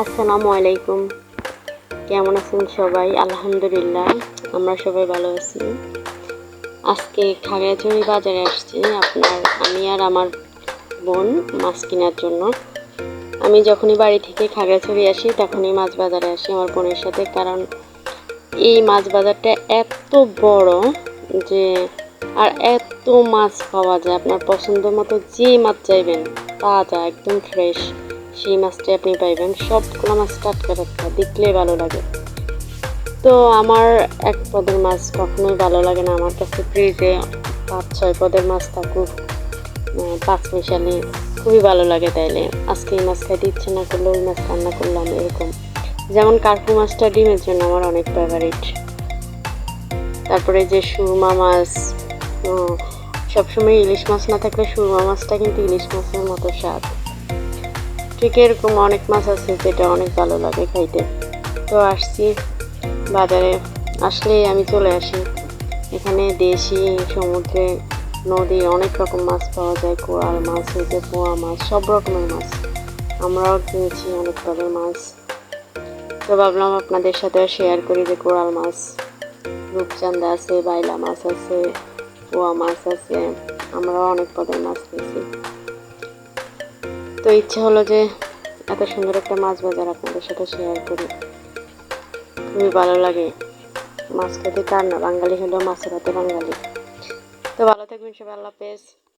আসসালামু আলাইকুম। কেমন আছেন সবাই? আলহামদুলিল্লাহ, আমরা সবাই ভালো আছি। আজকে খাগড়াছড়ি বাজারে আসছি আপনার, আমি আর আমার বোন মাছ কেনার জন্য। আমি যখনই বাড়ি থেকে খাগড়াছড়ি আসি, তখনই মাছ বাজারে আসি আমার বোনের সাথে, কারণ এই মাছ বাজারটা এত বড় যে আর এত মাছ পাওয়া যায়। আপনার পছন্দ মতো যে মাছ চাইবেন, তাজা, একদম ফ্রেশ সেই মাছটাই আপনি পাইবেন। সবগুলো মাছ টাটকা টাটকা দেখলে ভালো লাগে। তো আমার এক পদের মাছ কখনোই ভালো লাগে না। আমার কাছে ফ্রিজে পাঁচ, ছয় পদের মাছ থাকুক পাঁচ মিশালি, খুবই ভালো লাগে তাইলে। আজকে এই মাছ খাইতে ইচ্ছে না করলে ওই মাছ রান্না করলাম এরকম। যেমন কার্পু মাছটা ডিমের জন্য আমার অনেক ফেভারিট তারপরে যে সুরমা মাছ সবসময় ইলিশ মাছ না থাকলে সুরমা মাছটা কিন্তু ইলিশ মাছের মতো স্বাদ। ঠিক এরকম অনেক মাছ আছে যেটা অনেক ভালো লাগে খাইতে। তো আসছি বাজারে। আসলে আমি চলে আসি। এখানে দেশি, সমুদ্রে, নদী অনেক রকম মাছ পাওয়া যায়। কোরাল মাছ হইতে পোয়া মাছ, সব রকমের মাছ। আমরাও কিনেছি অনেক পদের মাছ। তো ভাবলাম আপনাদের সাথে শেয়ার করি যে কোরাল মাছ রূপচান্দা আছে, বাইলা মাছ আছে পোয়া মাছ আছে। আমরাও অনেক পদের মাছ পেয়েছি তো ইচ্ছা হলো যে এত সুন্দর একটা মাছ বাজার আপনাদের সাথে শেয়ার করি। খুবই ভালো লাগে। মাছ খেতে কার না? বাঙালি হলেও মাছের হাতে বাঙালি। তো ভালো থাকবেন সবাই, আল্লাহ হাফেজ।